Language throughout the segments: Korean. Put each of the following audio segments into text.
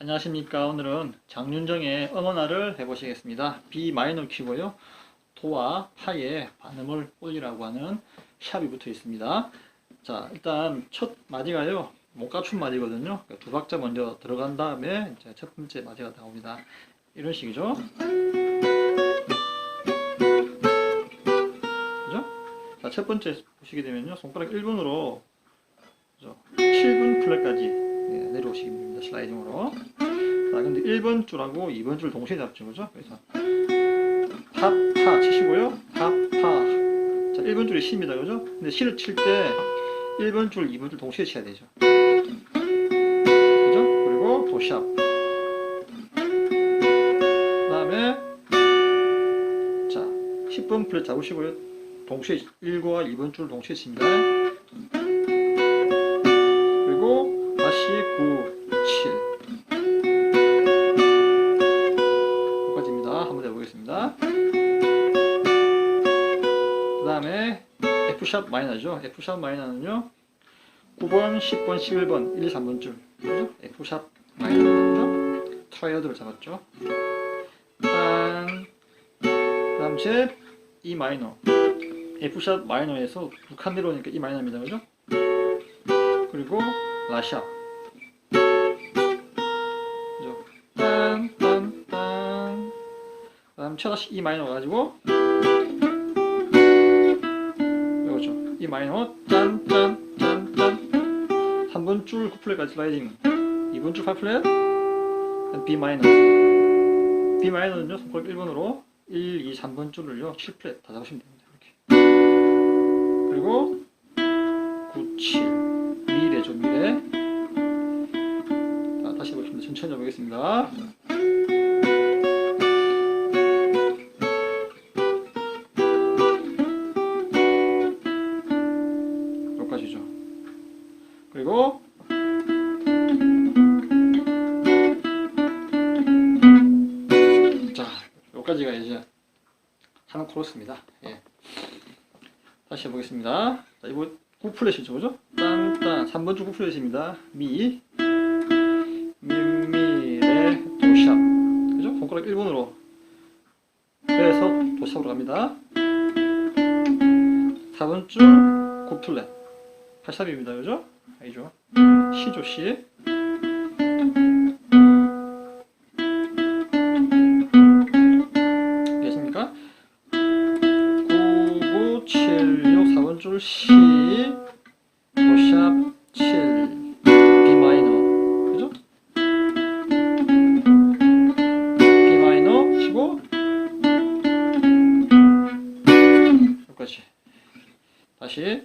안녕하십니까. 오늘은 장윤정의 응원화를 해보시겠습니다. B 마이너 키고요. 도와 파에 반음을 올리라고 하는 샵이 붙어 있습니다. 자, 일단 첫 마디가요. 못 갖춘 마디거든요. 그러니까 두 박자 먼저 들어간 다음에 이제 첫 번째 마디가 나옵니다. 이런 식이죠. 그죠? 자, 첫 번째 보시게 되면요. 손가락 1번으로 그죠? 7분 플랫까지 예, 내려오시기 됩니다. 슬라이딩으로. 자, 근데 1번 줄하고 2번 줄 동시에 잡죠. 그죠? 그래서 팝, 파 치시고요. 팝, 파. 자, 1번 줄이 시입니다. 그죠? 근데 시를 칠 때 1번 줄, 2번 줄 동시에 쳐야 되죠. 그죠? 그리고 도샵. 그 다음에 자, 10번 플랫 잡으시고요. 동시에 1과 2번 줄 동시에 칩니다. 해보겠습니다. 그 다음에 F샵 마이너죠. F샵 마이너는요. 9번, 10번, 11번, 1, 2, 3번 줄. 그죠? F샵 마이너죠. 트라이어드를 잡았죠. 딴. 그 다음 제 E 마이너. F샵 마이너에서 북한 내려오니까 E 마이너입니다. 그죠? 그리고 라샵. 다음 쳐다시 E 마이너 가지고 이거죠. E 마이너 짠, 짠, 짠, 짠. 3번 줄 9플랫까지 슬라이딩. 2번 줄 8플랫. B 마이너. B 마이너는요, 손가락 1번으로 1, 2, 3번 줄을요, 7플랫 다 잡으시면 됩니다. 이렇게. 그리고 9, 7. 미래죠, 미래. 자, 다시 해보겠습니다. 천천히 해보겠습니다. 하는 코러스입니다. 예. 다시 해보겠습니다. 자, 이거 9플랫이죠, 그죠? 딴딴 3번 줄 9플랫입니다. 미, 미 미 레, 도샵. 그죠? 손가락 1번으로 빼서 도샵으로 갑니다. 4번 줄 9플랫. 8삽입니다. 그죠? 아니죠? 시조 시. 다시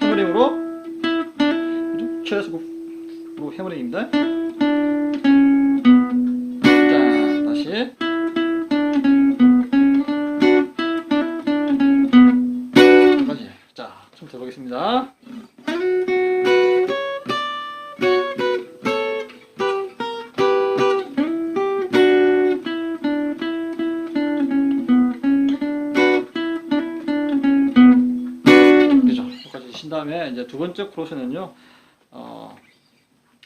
해머링으로 최소 로 해머링입니다. 자, 다시 여기까지. 자, 좀 해보겠습니다. 그죠? 여기까지 신 다음에 이제 두 번째 코러스는요. 어,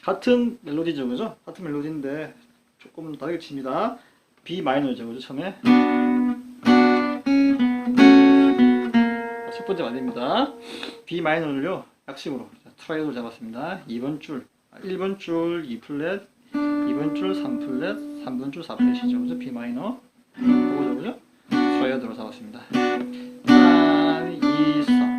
같은 멜로디죠, 그죠? 같은 멜로디인데 조금 다르게 칩니다. B 마이너죠, 그죠? 처음에 첫 번째 마디입니다. B 마이너를요, 약식으로 트라이드로 잡았습니다. 2번 줄, 1번 줄 2플랫, 2번 줄 3플랫, 3번 줄 4플랫이죠, 그죠? B 마이너, 그거죠, 그죠? 트라이드로 잡았습니다. 3, 2, 4,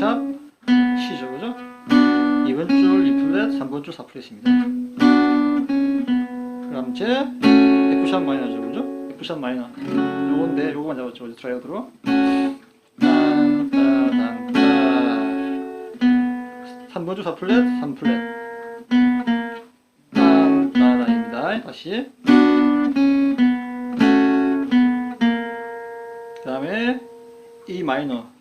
샵 C죠 그죠? 2번 줄 2플랫 3번 줄 4플랫입니다 그 다음 제 F샵 마이너죠 그죠? F샵 마이너 요건데 요거만 잡았죠 그죠? 트라이어드로 딴따단따 3번 줄 4플랫 3플랫 딴따단입니다 다시 그 다음에 E 마이너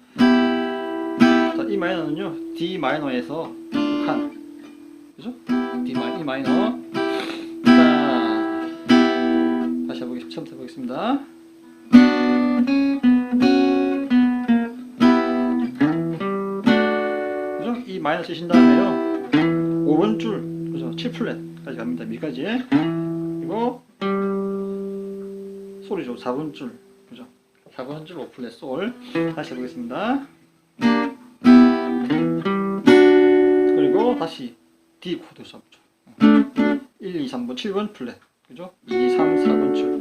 자, E 마이너는요, D 마이너에서 북한. 그죠? D 마이, E 마이너. 자, 다시 해보겠습니다. 처음 해보겠습니다. 마이너 치신 다음에요. 5번 줄, 그죠? 7 플랫까지 갑니다. 미까지. 그리고 소리죠. 4번 줄, 그죠? 4번 줄5 플랫 솔. 다시 해보겠습니다. 다시 D 코드 3번 1, 2, 3번 7번 플랫 그죠? 2, 3, 4번 7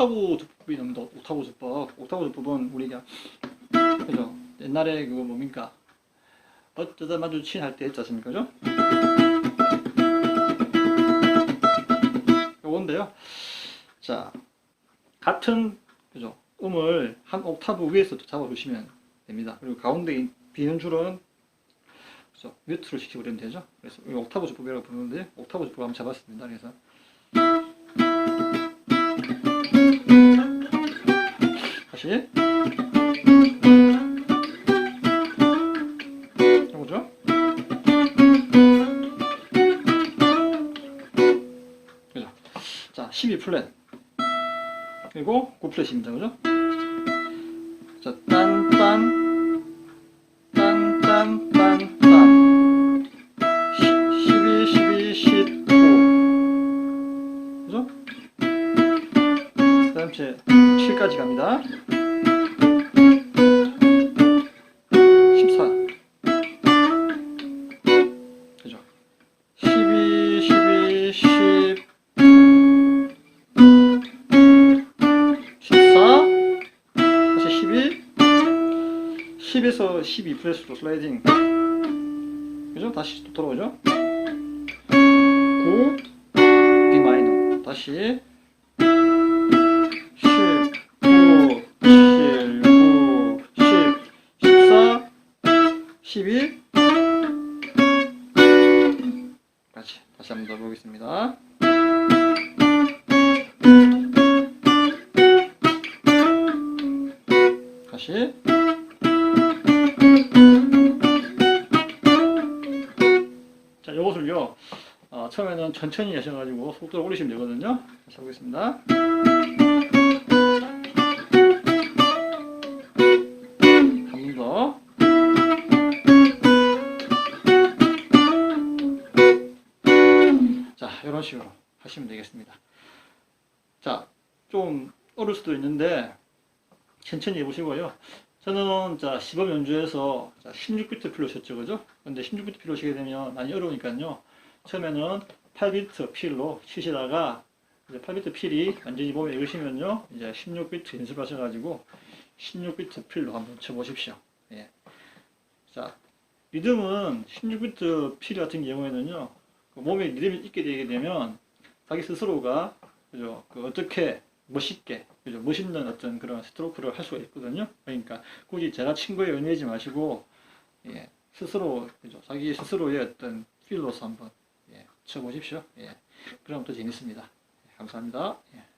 옥타브 주법이 나옵니다. 옥타브 주법. 옥타브 주법은 우리가 그죠? 옛날에 그거 뭡니까? 어쩌다 마주친 할 때 했지 않습니까? 그죠? 요건데요. 자, 같은 그죠? 음을 한 옥타브 위에서 잡아주시면 됩니다. 그리고 가운데 이- 비는 줄은 그죠? 뮤트를 시키면 되죠. 그래서 이 옥타브 주법이라고 부르는데 옥타브 주법 한번 잡았습니다. 그래서 다시 해보죠. 그죠? 자, 12 플랫 그리고 9 플랫입니다. 그죠? 자, 딴 딴 딴 딴 딴 딴 12, 12, 19 그죠? 그 다음 제 7까지 갑니다. 10에서 12 프레스로 슬라이딩. 그죠? 다시 또 돌아오죠? 9 B 마이너. 다시. 19 7 9 10 14 12 같이 다시 한번 더 보겠습니다. 다시 자, 이것을요 어, 처음에는 천천히 하셔가지고 속도를 올리시면 되거든요. 다시 해보겠습니다. 한 번 더. 자, 이런 식으로 하시면 되겠습니다. 자, 좀 어려울 수도 있는데 천천히 해보시고요. 저는 자 시범 연주에서 자 16비트 필로 쳤죠, 그죠? 근데 16비트 필로 치게 되면 많이 어려우니까요. 처음에는 8비트 필로 치시다가 이제 8비트 필이 완전히 몸에 익으시면요, 이제 16비트 연습하셔가지고 16비트 필로 한번 쳐보십시오. 예. 자, 리듬은 16비트 필 같은 경우에는요, 그 몸에 리듬이 있게 되게 되면 자기 스스로가 그죠, 그 어떻게 멋있게 그죠, 멋있는 어떤 그런 스트로크를 할 수가 있거든요. 그러니까 굳이 거에 연연하지 마시고 예, 스스로 그죠, 자기 스스로의 어떤 필로서 한번 예, 쳐보십시오. 예, 그럼 더 재밌습니다. 예, 감사합니다. 예.